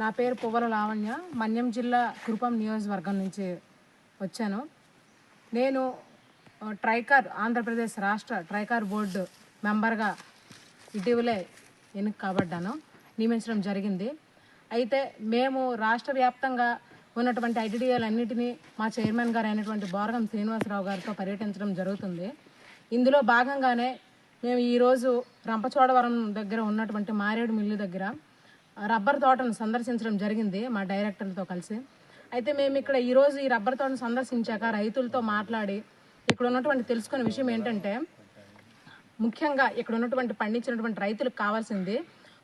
నా పేరు పువ్వల లావణ్య. మన్యం జిల్లా కురుపం నియోజకవర్గం నుంచి వచ్చాను. నేను ట్రైకార్ ఆంధ్రప్రదేశ్ రాష్ట్ర ట్రైకార్ బోర్డు మెంబర్గా ఇటీవలే ఎన్నిక కాబడ్డాను నియమించడం జరిగింది. అయితే మేము రాష్ట్ర వ్యాప్తంగా ఉన్నటువంటి ఐటీడీఏలన్నింటినీ మా చైర్మన్ గారు అయినటువంటి బోరగం శ్రీనివాసరావు గారితో పర్యటించడం జరుగుతుంది. ఇందులో భాగంగానే మేము ఈరోజు రంపచోడవరం దగ్గర ఉన్నటువంటి మారేడు మిల్లు దగ్గర రబ్బర్ తోటను సందర్శించడం జరిగింది మా డైరెక్టర్లతో కలిసి. అయితే మేము ఇక్కడ ఈరోజు ఈ రబ్బర్ తోటను సందర్శించాక రైతులతో మాట్లాడి ఇక్కడ ఉన్నటువంటి తెలుసుకున్న విషయం ఏంటంటే ముఖ్యంగా ఇక్కడ ఉన్నటువంటి పండించినటువంటి రైతులకు కావాల్సింది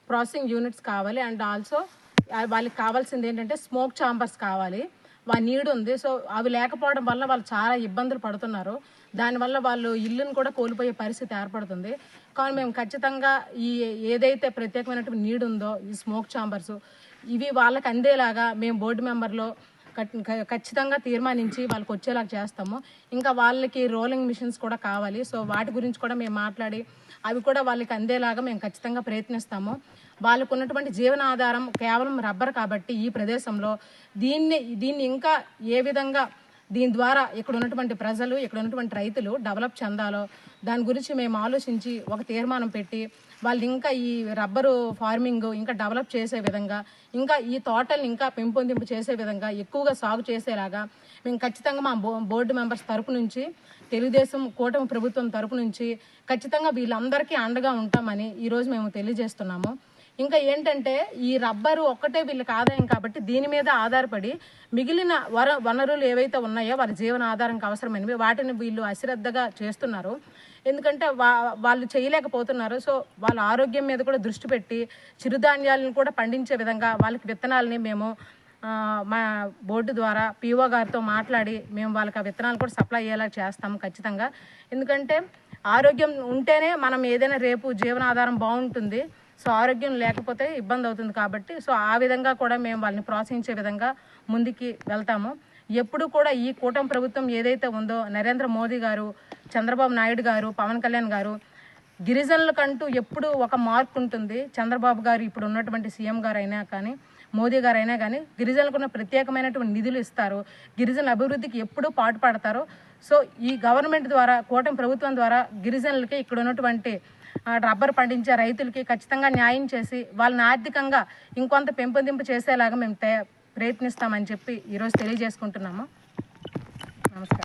ప్రాసెసింగ్ యూనిట్స్ కావాలి. అండ్ ఆల్సో వాళ్ళకి కావాల్సింది ఏంటంటే స్మోక్ చాంబర్స్ కావాలి. నీడ్ ఉంది. సో అవి లేకపోవడం వల్ల వాళ్ళు చాలా ఇబ్బందులు పడుతున్నారు. దానివల్ల వాళ్ళు ఇల్లును కూడా కోల్పోయే పరిస్థితి ఏర్పడుతుంది. కానీ మేము ఖచ్చితంగా ఈ ఏదైతే ప్రత్యేకమైనటువంటి నీడ్ ఉందో ఈ స్మోక్ చాంబర్స్ ఇవి వాళ్ళకి అందేలాగా మేము బోర్డు మెంబర్లో ఖచ్చితంగా తీర్మానించి వాళ్ళకి వచ్చేలాగా చేస్తాము. ఇంకా వాళ్ళకి రోలింగ్ మిషన్స్ కూడా కావాలి. సో వాటి గురించి కూడా మేము మాట్లాడి అవి కూడా వాళ్ళకి అందేలాగా మేము ఖచ్చితంగా ప్రయత్నిస్తాము. వాళ్ళకు ఉన్నటువంటి జీవనాధారం కేవలం రబ్బర్ కాబట్టి ఈ ప్రదేశంలో దీన్ని దీన్ని ఇంకా ఏ విధంగా దీని ద్వారా ఇక్కడ ఉన్నటువంటి ప్రజలు ఇక్కడ ఉన్నటువంటి రైతులు డెవలప్ చెందాలో. దాని గురించి మేము ఆలోచించి ఒక తీర్మానం పెట్టి వాళ్ళు ఇంకా ఈ రబ్బరు ఫార్మింగ్ ఇంకా డెవలప్ చేసే విధంగా ఇంకా ఈ తోటల్ని ఇంకా పెంపొందింపు చేసే విధంగా ఎక్కువగా సాగు చేసేలాగా మేము ఖచ్చితంగా మా బోర్డు మెంబర్స్ తరపు నుంచి తెలుగుదేశం కూటమి ప్రభుత్వం తరపు నుంచి ఖచ్చితంగా వీళ్ళందరికీ అండగా ఉంటామని ఈరోజు మేము తెలియజేస్తున్నాము. ఇంకా ఏంటంటే ఈ రబ్బరు ఒక్కటే వీళ్ళకి ఆదాయం కాబట్టి దీని మీద ఆధారపడి మిగిలిన వర వనరులు ఏవైతే ఉన్నాయో వారి జీవన ఆధారంకి అవసరమైనవి వాటిని వీళ్ళు అశ్రద్ధగా చేస్తున్నారు. ఎందుకంటే వా వాళ్ళు చేయలేకపోతున్నారు. సో వాళ్ళ ఆరోగ్యం మీద కూడా దృష్టి పెట్టి చిరుధాన్యాలను కూడా పండించే విధంగా వాళ్ళకి విత్తనాలని మేము మా బోర్డు ద్వారా పీఓ గారితో మాట్లాడి మేము వాళ్ళకి ఆ విత్తనాలు కూడా సప్లై అయ్యేలా చేస్తాము ఖచ్చితంగా. ఎందుకంటే ఆరోగ్యం ఉంటేనే మనం ఏదైనా రేపు జీవనాధారం బాగుంటుంది. సో ఆరోగ్యం లేకపోతే ఇబ్బంది అవుతుంది కాబట్టి సో ఆ విధంగా కూడా మేము వాళ్ళని ప్రోత్సహించే విధంగా ముందుకి వెళ్తాము. ఎప్పుడు కూడా ఈ కూటమి ప్రభుత్వం ఏదైతే ఉందో నరేంద్ర మోదీ గారు చంద్రబాబు నాయుడు గారు పవన్ కళ్యాణ్ గారు గిరిజనులకంటూ ఎప్పుడు ఒక మార్క్ ఉంటుంది. చంద్రబాబు గారు ఇప్పుడు ఉన్నటువంటి సీఎం గారు అయినా కానీ మోదీ గారు అయినా కానీ గిరిజనులకు ఉన్న ప్రత్యేకమైనటువంటి నిధులు ఇస్తారు. గిరిజన అభివృద్ధికి ఎప్పుడూ పాటుపడతారు సో ఈ గవర్నమెంట్ ద్వారా కూటమి ప్రభుత్వం ద్వారా గిరిజనులకి ఇక్కడ ఉన్నటువంటి రబ్బర్ పండించే రైతులకి ఖచ్చితంగా న్యాయం చేసి వాళ్ళని ఆర్థికంగా ఇంకొంత పెంపొందింపు చేసేలాగా మేము ప్రయత్నిస్తామని చెప్పి ఈరోజు తెలియజేసుకుంటున్నాము. నమస్కారం.